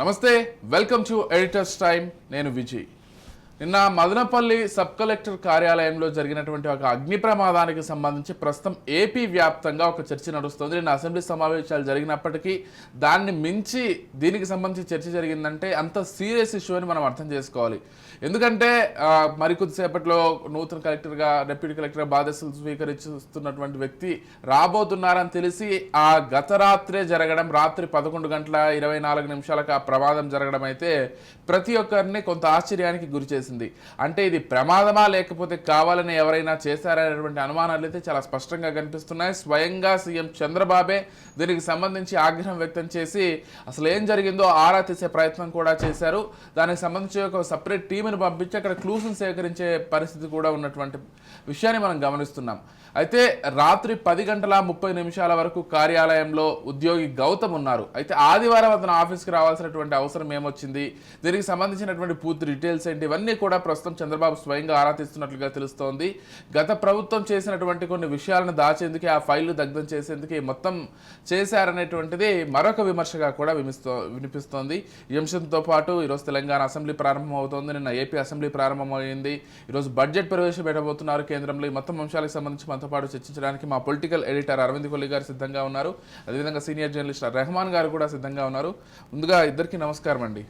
నమస్తే welcome to editors time నేను విజయ్. నిన్న మదనపల్లి సబ్ కలెక్టర్ కార్యాలయంలో జరిగినటువంటి ఒక అగ్ని ప్రమాదానికి సంబంధించి ప్రస్తుతం ఏపీ వ్యాప్తంగా ఒక చర్చ నడుస్తుంది. నిన్న అసెంబ్లీ సమావేశాలు జరిగినప్పటికీ దాన్ని మించి దీనికి సంబంధించి చర్చ జరిగిందంటే అంత సీరియస్ ఇష్యూ అని మనం అర్థం చేసుకోవాలి. ఎందుకంటే మరికొద్దిసేపట్లో నూతన కలెక్టర్గా డిప్యూటీ కలెక్టర్గా బాధ్యతలు స్వీకరిస్తున్నటువంటి వ్యక్తి రాబోతున్నారని తెలిసి ఆ గత రాత్రే జరగడం రాత్రి పదకొండు గంటల ఇరవై నాలుగు నిమిషాలకు ఆ ప్రమాదం జరగడం అయితే ప్రతి ఒక్కరిని కొంత ఆశ్చర్యానికి గురి చేసింది. అంటే ఇది ప్రమాదమా లేకపోతే కావాలని ఎవరైనా చేశారనేటువంటి అనుమానాలు అయితే చాలా స్పష్టంగా కనిపిస్తున్నాయి. స్వయంగా సీఎం చంద్రబాబే దీనికి సంబంధించి ఆగ్రహం వ్యక్తం చేసి అసలు ఏం జరిగిందో ఆరా తీసే ప్రయత్నం కూడా చేశారు. దానికి సంబంధించి ఒక సపరేట్ టీంని పంపించి అక్కడ క్లూస్ని సేకరించే పరిస్థితి కూడా ఉన్నటువంటి విషయాన్ని మనం గమనిస్తున్నాం. అయితే రాత్రి పది గంటల ముప్పై నిమిషాల వరకు కార్యాలయంలో ఉద్యోగి గౌతమ్ ఉన్నారు. అయితే ఆదివారం అతను ఆఫీస్కి రావాల్సినటువంటి అవసరం ఏమొచ్చింది? దీనికి సంబంధించినటువంటి పూర్తి డీటెయిల్స్ ఏంటి? ఇవన్నీ కూడా ప్రస్తుతం చంద్రబాబు స్వయంగా ఆరా తీస్తున్నట్లుగా తెలుస్తోంది. గత ప్రభుత్వం చేసినటువంటి కొన్ని విషయాలను దాచేందుకే ఆ ఫైళ్ళు దగ్ధం చేసేందుకే మొత్తం చేశారనేటువంటిది మరొక విమర్శగా కూడా విమిస్తో వినిపిస్తోంది. ఈ అంశంతో పాటు ఈరోజు తెలంగాణ అసెంబ్లీ ప్రారంభం అవుతోంది నిన్న ఏపీ అసెంబ్లీ ప్రారంభమైంది. ఈరోజు బడ్జెట్ ప్రవేశపెట్టబోతున్నారు కేంద్రంలో. ఈ మొత్తం అంశాలకు సంబంధించి మనతో పాటు చర్చించడానికి మా పొలిటికల్ ఎడిటర్ అరవింద్ కొల్లి గారు సిద్ధంగా ఉన్నారు. అదేవిధంగా సీనియర్ జర్నలిస్ట్ రెహమాన్ గారు కూడా సిద్ధంగా ఉన్నారు. ముందుగా ఇద్దరికి నమస్కారం అండి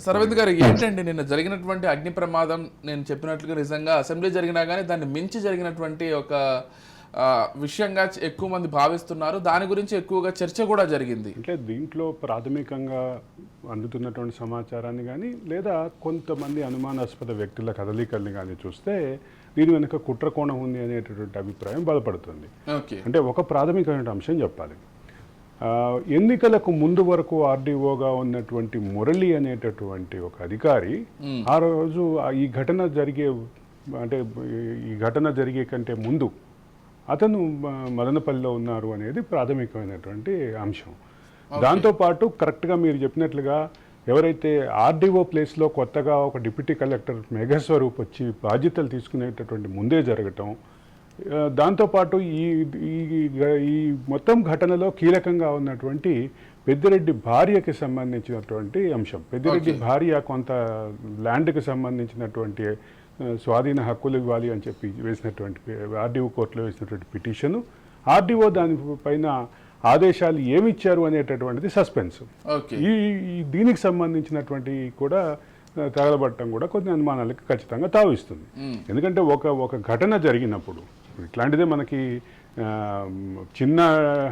సరవింద్ గారు ఏంటండి నిన్న జరిగినటువంటి అగ్ని ప్రమాదం? నేను చెప్పినట్లుగా నిజంగా అసెంబ్లీ జరిగినా కానీ దాన్ని మించి జరిగినటువంటి ఒక విషయంగా ఎక్కువ మంది భావిస్తున్నారు. దాని గురించి ఎక్కువగా చర్చ కూడా జరిగింది. అంటే దీంట్లో ప్రాథమికంగా అందుతున్నటువంటి సమాచారాన్ని కానీ లేదా కొంతమంది అనుమానాస్పద వ్యక్తుల కదలికల్ని కానీ చూస్తే దీని వెనుక కుట్ర కోణం ఉంది అనేటటువంటి అభిప్రాయం బలపడుతుంది. ఓకే. అంటే ఒక ప్రాథమికమైన అంశం చెప్పాలి. ఎన్నికలకు ముందు వరకు ఆర్డీఓగా ఉన్నటువంటి మురళి అనేటటువంటి ఒక అధికారి ఆ రోజు ఈ ఘటన జరిగే అంటే ఈ ఘటన జరిగే కంటే ముందు అతను మదనపల్లిలో ఉన్నారు అనేది ప్రాథమికమైనటువంటి అంశం. దాంతోపాటు కరెక్ట్గా మీరు చెప్పినట్లుగా ఎవరైతే ఆర్డీఓ ప్లేస్లో కొత్తగా ఒక డిప్యూటీ కలెక్టర్ మేఘస్వరూప్ వచ్చి బాధ్యతలు తీసుకునేటటువంటి ముందే జరగటం దాంతోపాటు ఈ ఈ ఈ మొత్తం ఘటనలో కీలకంగా ఉన్నటువంటి పెద్దిరెడ్డి భార్యకి సంబంధించినటువంటి అంశం. పెద్దిరెడ్డి భార్య కొంత ల్యాండ్కి సంబంధించినటువంటి స్వాధీన హక్కులు ఇవ్వాలి అని చెప్పి వేసినటువంటి ఆర్డీఓ కోర్టులో వేసినటువంటి పిటిషను. ఆర్డీఓ దానిపైన ఆదేశాలు ఏమిచ్చారు అనేటటువంటిది సస్పెన్స్. ఈ దీనికి సంబంధించినటువంటి కూడా ఆ, తగలబడటం కూడా కొన్ని అనుమానాలకు ఖచ్చితంగా తావిస్తుంది. ఎందుకంటే ఒక ఒక ఘటన జరిగినప్పుడు ఇట్లాంటిదే మనకి చిన్న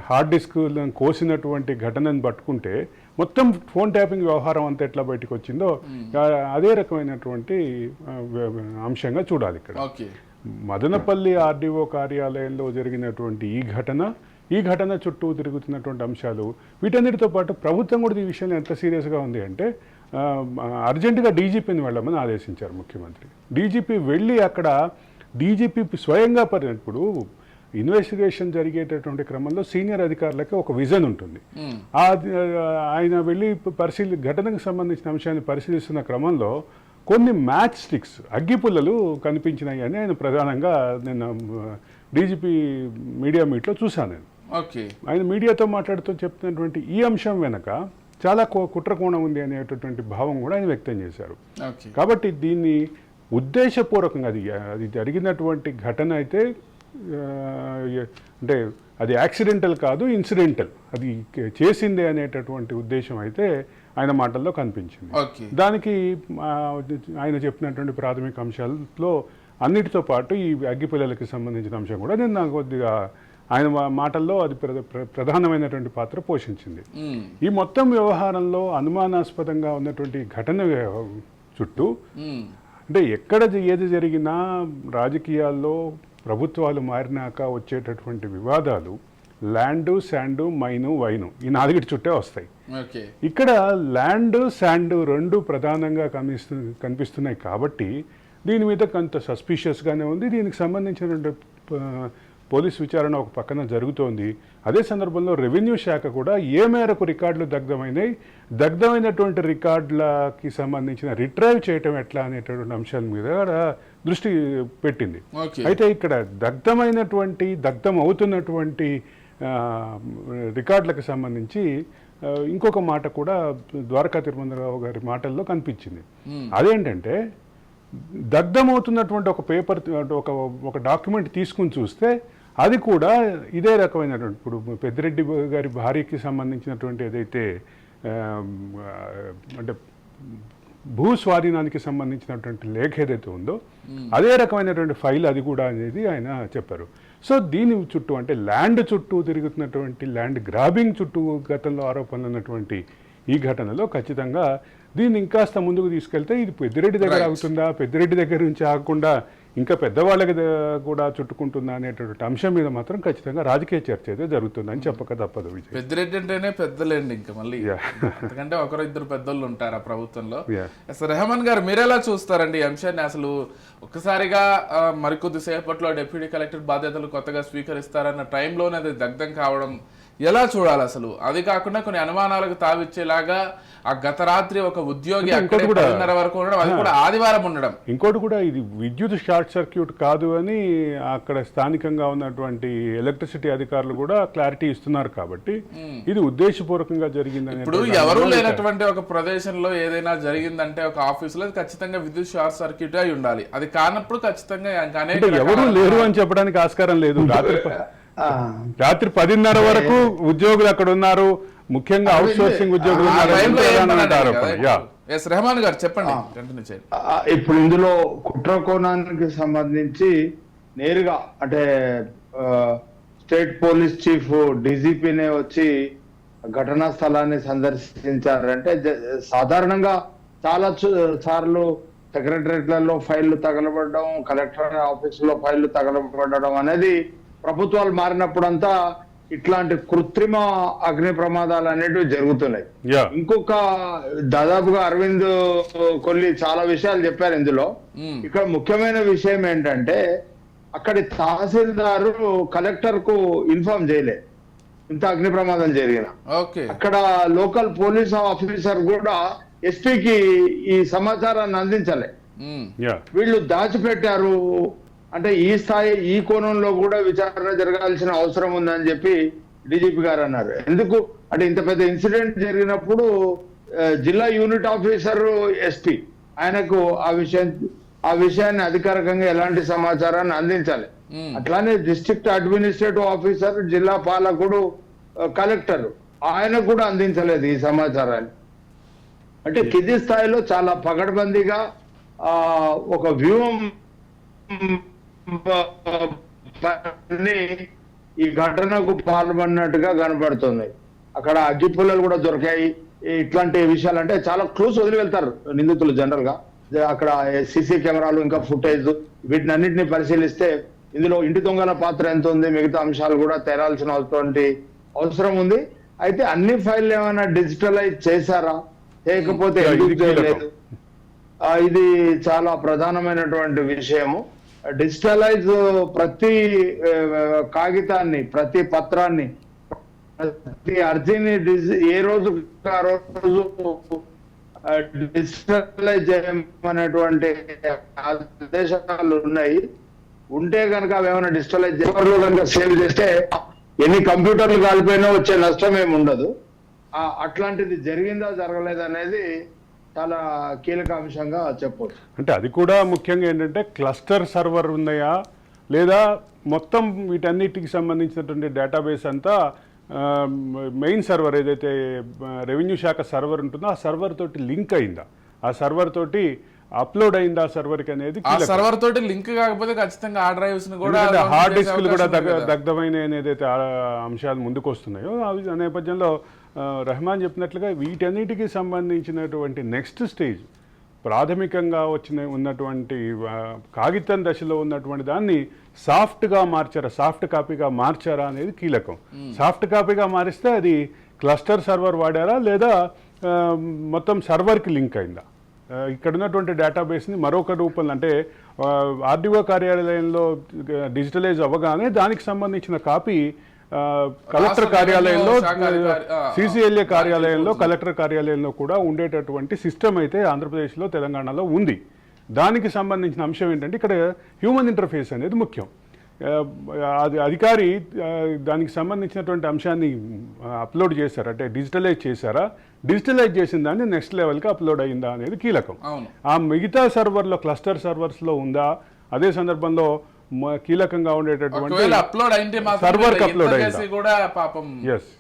హార్డ్ డిస్క్ కోసినటువంటి ఘటనను పట్టుకుంటే మొత్తం ఫోన్ ట్యాపింగ్ వ్యవహారం అంతా ఎట్లా బయటకు వచ్చిందో అదే రకమైనటువంటి అంశంగా చూడాలి ఇక్కడ. మదనపల్లి ఆర్డీఓ కార్యాలయంలో జరిగినటువంటి ఈ ఘటన ఈ ఘటన చుట్టూ తిరుగుతున్నటువంటి అంశాలు వీటన్నిటితో పాటు ప్రభుత్వం కూడా ఈ విషయంలో ఎంత సీరియస్గా ఉంది అంటే అర్జెంటుగా డీజీపీని వెళ్ళమని ఆదేశించారు ముఖ్యమంత్రి. డీజీపీ వెళ్ళి అక్కడ డీజీపీ స్వయంగా పరి ఇప్పుడు ఇన్వెస్టిగేషన్ జరిగేటటువంటి క్రమంలో సీనియర్ అధికారులకి ఒక విజన్ ఉంటుంది. ఆ ఆయన వెళ్ళి పరిశీలి ఘటనకు సంబంధించిన అంశాన్ని పరిశీలిస్తున్న క్రమంలో కొన్ని మ్యాచ్ స్టిక్స్ అగ్గిపుల్లలు కనిపించినాయి అని ఆయన ప్రధానంగా నిన్న డీజీపీ మీడియా మీట్లో చూశాను నేను. ఓకే. ఆయన మీడియాతో మాట్లాడుతూ చెప్తున్నటువంటి ఈ అంశం వెనక చాలా కుట్రకోణం ఉంది అనేటటువంటి భావం కూడా ఆయన వ్యక్తం చేశారు. కాబట్టి దీన్ని ఉద్దేశపూర్వకంగా అది అది జరిగినటువంటి ఘటన అయితే అంటే అది యాక్సిడెంటల్ కాదు ఇన్సిడెంటల్ అది చేసిందే అనేటటువంటి ఉద్దేశం అయితే ఆయన మాటల్లో కనిపించింది దానికి ఆయన చెప్పినటువంటి ప్రాథమిక అంశాల్లో అన్నిటితో పాటు ఈ అగ్గిపిల్లలకి సంబంధించిన అంశం కూడా నేను నాకు కొద్దిగా ఆయన మాటల్లో అది ప్ర- ప్ర- ప్రధానమైనటువంటి పాత్ర పోషించింది. ఈ మొత్తం వ్యవహారంలో అనుమానాస్పదంగా ఉన్నటువంటి ఘటన చుట్టూ. అంటే ఎక్కడ ఏది జరిగినా రాజకీయాల్లో ప్రభుత్వాలు మారినాక వచ్చేటటువంటి వివాదాలు ల్యాండు శాండు మైను వైను ఈ నాలుగిటి చుట్టే వస్తాయి. ఇక్కడ ల్యాండ్ శాండ్ రెండు ప్రధానంగా కనిపిస్తు కనిపిస్తున్నాయి కాబట్టి దీని మీద కొంత సస్పిషియస్గానే ఉంది. దీనికి సంబంధించినటువంటి ప- పోలీస్ విచారణ ఒక పక్కన జరుగుతోంది. అదే సందర్భంలో రెవెన్యూ శాఖ కూడా ఏ మేరకు రికార్డులు దగ్ధమైనాయి దగ్ధమైనటువంటి రికార్డులకి సంబంధించిన రిట్రైవ్ చేయటం ఎట్లా అనేటటువంటి అంశాల మీద దృష్టి పెట్టింది. అయితే ఇక్కడ దగ్ధమైనటువంటి దగ్ధం అవుతున్నటువంటి రికార్డులకు సంబంధించి ఇంకొక మాట కూడా ద్వారకా తిరుమలరావు గారి మాటల్లో కనిపించింది. అదేంటంటే దగ్ధమవుతున్నటువంటి ఒక పేపర్ ఒక ఒక డాక్యుమెంట్ తీసుకుని చూస్తే అది కూడా ఇదే రకమైనటువంటి ఇప్పుడు పెద్దిరెడ్డి గారి భార్యకి సంబంధించినటువంటి ఏదైతే అంటే భూ స్వాధీనానికి సంబంధించినటువంటి లేఖ ఏదైతే ఉందో అదే రకమైనటువంటి ఫైల్ అది కూడా అనేది ఆయన చెప్పారు సో దీని చుట్టూ అంటే ల్యాండ్ చుట్టూ తిరుగుతున్నటువంటి ల్యాండ్ గ్రాబింగ్ చుట్టూ గతంలో ఆరోపణలు ఉన్నటువంటి ఈ ఘటనలో ఖచ్చితంగా దీన్ని ఇంకాస్త ముందుకు తీసుకెళ్తే ఇది పెద్దిరెడ్డి దగ్గర. ఆగుతుందా పెద్దిరెడ్డి దగ్గర నుంచి ఆగకుండా ఇంకా పెద్దవాళ్ళకి కూడా చుట్టుకుంటుందా అనేటువంటి అంశం మీద మాత్రం ఖచ్చితంగా రాజకీయ చర్చ అయితే జరుగుతుందని చెప్పక తప్పదు విజయ్. పెద్దిరెడ్డి అంటేనే పెద్దలేండి ఇంకా మళ్ళీ. ఎందుకంటే ఒకరు ఇద్దరు పెద్దోళ్ళు ఉంటారు ఆ ప్రభుత్వంలో. అసలు రెహమాన్ గారు మీరెలా చూస్తారండి ఈ అంశాన్ని? అసలు ఒక్కసారిగా ఆ, మరికొద్ది సేపట్లో డిప్యూటీ కలెక్టర్ బాధ్యతలు కొత్తగా స్వీకరిస్తారన్న టైంలోనే అది దగ్ధం కావడం ఎలా చూడాలి అసలు? అది కాకుండా కొన్ని అనుమానాలకు తావిచ్చేలాగా ఆ గత రాత్రి ఒక ఉద్యోగి అక్కడే పదిన్నర వరకు ఉండడం అది కూడా ఆదివారం ఉండడం. ఇంకోటి కూడా ఇది విద్యుత్ షార్ట్ సర్క్యూట్ కాదు అని అక్కడ స్థానికంగా ఉన్నటువంటి ఎలక్ట్రిసిటీ అధికారులు కూడా క్లారిటీ ఇస్తున్నారు కాబట్టి ఇది ఉద్దేశపూర్వకంగా జరిగిందని ఇప్పుడు ఎవరు లేనటువంటి ఒక ప్రదేశంలో ఏదైనా జరిగిందంటే ఒక ఆఫీస్లో ఖచ్చితంగా విద్యుత్ షార్ట్ సర్క్యూట్ అయి ఉండాలి. అది కానప్పుడు ఖచ్చితంగా ఎవరు లేరు అని చెప్పడానికి ఆస్కారం లేదు. రాత్రి రాత్రి పదిన్నర వరకు ఉద్యోగులు అక్కడ ఉన్నారు. ముఖ్యంగా అవుట్ సోర్సింగ్ ఉద్యోగులు రెహమాన్ గారు చెప్పండి. ఇప్పుడు ఇందులో కుట్ర కోణానికి సంబంధించి నేరుగా అంటే స్టేట్ పోలీస్ చీఫ్ డీజీపీనే వచ్చి ఘటనా స్థలాన్ని సందర్శించారంటే సాధారణంగా చాలా సార్లు సెక్రటరేట్లలో ఫైళ్ళు తగలబడడం కలెక్టర్ ఆఫీసులో ఫైళ్ళు తగలబడడం అనేది ప్రభుత్వాలు మారినప్పుడంతా ఇట్లాంటి కృత్రిమ అగ్ని ప్రమాదాలు అనేటివి జరుగుతున్నాయి. యా. ఇంకొక దాదాపుగా అరవింద్ కొల్లి చాలా విషయాలు చెప్పారు ఇందులో. ఇక్కడ ముఖ్యమైన విషయం ఏంటంటే అక్కడి తహసీల్దారు కలెక్టర్కు ఇన్ఫార్మ్ చేయలే. ఇంత అగ్ని ప్రమాదం జరిగిన. ఓకే. అక్కడ లోకల్ పోలీస్ ఆఫీసర్ కూడా ఎస్పీకి ఈ సమాచారాన్ని అందించలే. వీళ్ళు దాచిపెట్టారు. అంటే ఈ స్థాయి ఈ కోణంలో కూడా విచారణ జరగాల్సిన అవసరం ఉందని చెప్పి డీజీపీ గారు అన్నారు. ఎందుకు? అంటే ఇంత పెద్ద ఇన్సిడెంట్ జరిగినప్పుడు జిల్లా యూనిట్ ఆఫీసర్ ఎస్పీ ఆయనకు ఆ విషయం ఆ విషయాన్ని అధికారికంగా ఎలాంటి సమాచారాన్ని అందించాలి. అట్లానే డిస్ట్రిక్ట్ అడ్మినిస్ట్రేటివ్ ఆఫీసర్ జిల్లా పాలకుడు కలెక్టర్ ఆయన కూడా అందించలేదు ఈ సమాచారాన్ని. అంటే కింది స్థాయిలో చాలా పగడ్బందీగా ఒక వ్యూహం ఈ ఘటనకు పాల్పడినట్టుగా కనబడుతుంది అక్కడ అగ్గి పుల్లలు కూడా దొరికాయి. ఇట్లాంటి విషయాలు అంటే చాలా క్లోజ్ వదిలి వెళ్తారు నిందితులు జనరల్గా అక్కడ సీసీ కెమెరాలు ఇంకా ఫుటేజ్ వీటిని అన్నింటినీ పరిశీలిస్తే ఇందులో ఇంటి దొంగల పాత్ర ఎంత ఉంది మిగతా అంశాలు కూడా తేరాల్సిన అవసరం ఉంది. అయితే అన్ని ఫైల్ ఏమైనా డిజిటలైజ్ చేశారా? చేయకపోతే ఇది చాలా ప్రధానమైనటువంటి విషయము. డిజిటలైజ్ ప్రతి కాగితాన్ని ప్రతి పత్రాన్ని ప్రతి అర్జీని డిజి- ఏ రోజు ఆ రోజు డిజిటలైజ్ చేయమనేటువంటి ఆదేశాలు ఉన్నాయి. ఉంటే కనుక అవి ఏమైనా డిజిటలైజ్ పేపర్లో కనుక సేవ్ చేస్తే ఎన్ని కంప్యూటర్లు కాలిపోయినా వచ్చే నష్టం ఏమి ఉండదు అట్లాంటిది జరిగిందా జరగలేదా అనేది చాలా కీలక అంశంగా చెప్పవచ్చు అంటే అది కూడా ముఖ్యంగా ఏంటంటే క్లస్టర్ సర్వర్ ఉన్నాయా లేదా మొత్తం వీటన్నిటికి సంబంధించినటువంటి డేటాబేస్ అంతా మెయిన్ సర్వర్ ఏదైతే రెవెన్యూ శాఖ సర్వర్ ఉంటుందో ఆ సర్వర్ తోటి లింక్ అయిందా ఆ సర్వర్ తోటి అప్లోడ్ అయిందా ఆ సర్వర్కి అనేది. సర్వర్ తోటి లింక్ కాకపోతే ఖచ్చితంగా ఆ డ్రైవ్స్ కూడా హార్డ్ చేసే డిస్క్లు కూడా. దగ్ధమైన ఏదైతే ఆ అంశాలు ముందుకు వస్తున్నాయో ఆ నేపథ్యంలో రెహమాన్ చెప్పినట్లుగా వీటన్నిటికీ సంబంధించినటువంటి నెక్స్ట్ స్టేజ్ ప్రాథమికంగా వచ్చిన ఉన్నటువంటి కాగితం దశలో ఉన్నటువంటి దాన్ని సాఫ్ట్గా మార్చారా సాఫ్ట్ కాపీగా మార్చారా అనేది కీలకం. సాఫ్ట్ కాపీగా మారిస్తే అది క్లస్టర్ సర్వర్ వాడారా లేదా మొత్తం సర్వర్కి లింక్ అయిందా? ఇక్కడ ఉన్నటువంటి డేటాబేస్ని మరొక రూపంలో అంటే ఆర్డీఓ కార్యాలయంలో డిజిటలైజ్ అవ్వగానే దానికి సంబంధించిన కాపీ కలెక్టర్ కార్యాలయంలో సిసిఎల్ఏ కార్యాలయంలో కలెక్టర్ కార్యాలయంలో కూడా ఉండేటటువంటి సిస్టమ్ అయితే ఆంధ్రప్రదేశ్లో తెలంగాణలో ఉంది. దానికి సంబంధించిన అంశం ఏంటంటే ఇక్కడ హ్యూమన్ ఇంటర్ఫేస్ అనేది ముఖ్యం. అది అధికారి దానికి సంబంధించినటువంటి అంశాన్ని అప్లోడ్ చేశారు? అంటే డిజిటలైజ్ చేశారా? డిజిటలైజ్ చేసిన దాన్ని నెక్స్ట్ లెవెల్కి అప్లోడ్ అయిందా అనేది కీలకం. ఆ మిగతా సర్వర్లో క్లస్టర్ సర్వర్స్లో ఉందా? అదే సందర్భంలో కీలకంగా ఉండేటటువంటి అప్లోడ్ అయింటే చేసి అయిందా? కూడా పాపం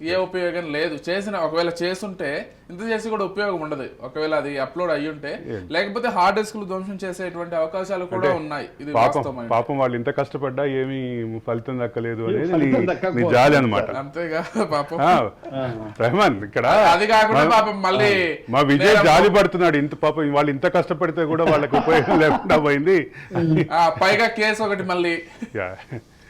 ఏ ఉపయోగం లేదు చేసిన ఒకవేళ చేసుంటే ఇంత చేసి కూడా ఉపయోగం ఉండదు. ఒకవేళ అది అప్లోడ్ అయ్యి ఉంటే లేకపోతే హార్డ్ డిస్క్లు ధ్వంసం చేసేటువంటి అవకాశాలు కూడా ఉన్నాయి. ఇది పాపం వాళ్ళు ఇంత కష్టపడ్డా ఏమీ ఫలితం దక్కలేదు అనేది. జాలి అనమాట అంతేగా పాపం. రెహమాన్ ఇక్కడ అది కాకుండా పాపం మళ్ళీ మా విజయ్ జాలి పడుతున్నాడు. ఇంత పాపం వాళ్ళు ఇంత కష్టపడితే కూడా వాళ్ళకి ఉపయోగం లేకుండా పోయింది. ఆ, పైగా కేసు ఒకటి మళ్ళీ.